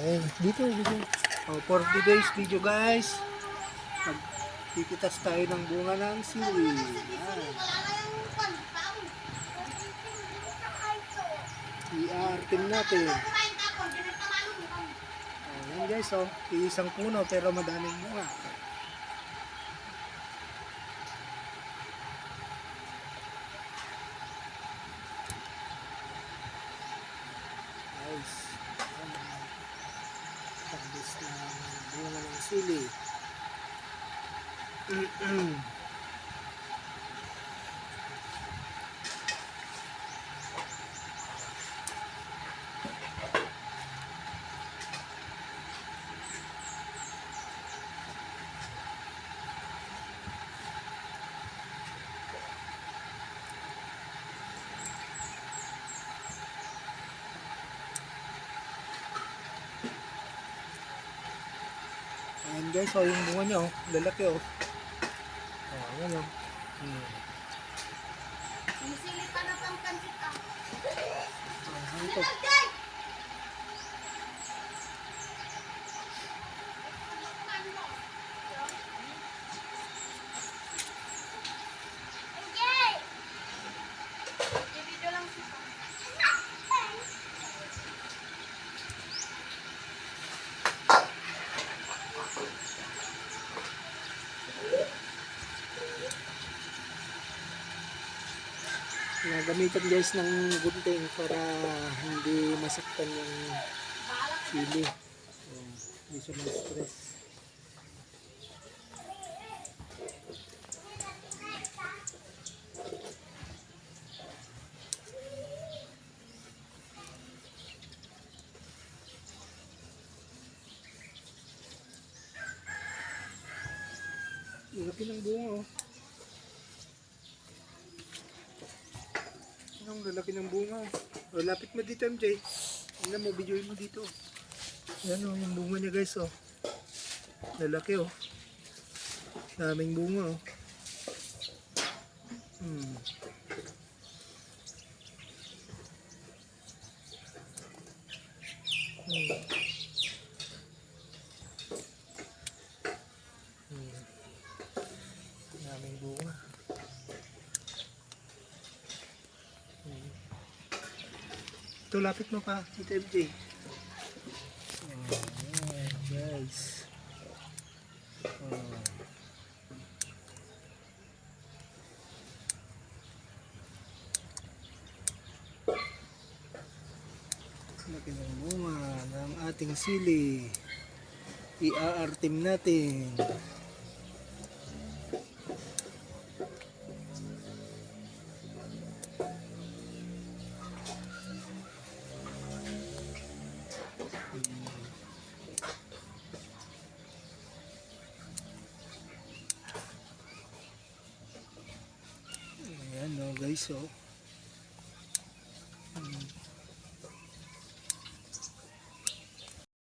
Ay, dito, dito. Oh, for today's video guys, magtikitas tayo ng bunga ng sili. Yan. I-artin natin. Ayan guys, oh. Isang puno pero madaming bunga. Ng bunga ng sili. Ayan guys, oh, yung bunga niya, oh. Lalaki, oh. Oh, ayan, oh. Hmm. Oh, ayan to. Nagamitan guys ng gunting para hindi masaktan yung sili. Oh, hindi siya ma-stress. Laki ng bunga oh. Ang lalaki ng bunga. O, lapit mo dito, MJ. Tingnan mo, videoin mo dito. Yan o, yung bunga niya guys, oh. Lalaki, oh. Daming bunga, oh. Hmm. Hmm. Daming bunga. Ito, lapit mo pa, Tito. Ayan, guys. Oh. Laki ng bunga ng ating sili. I-aartim natin. guys so um,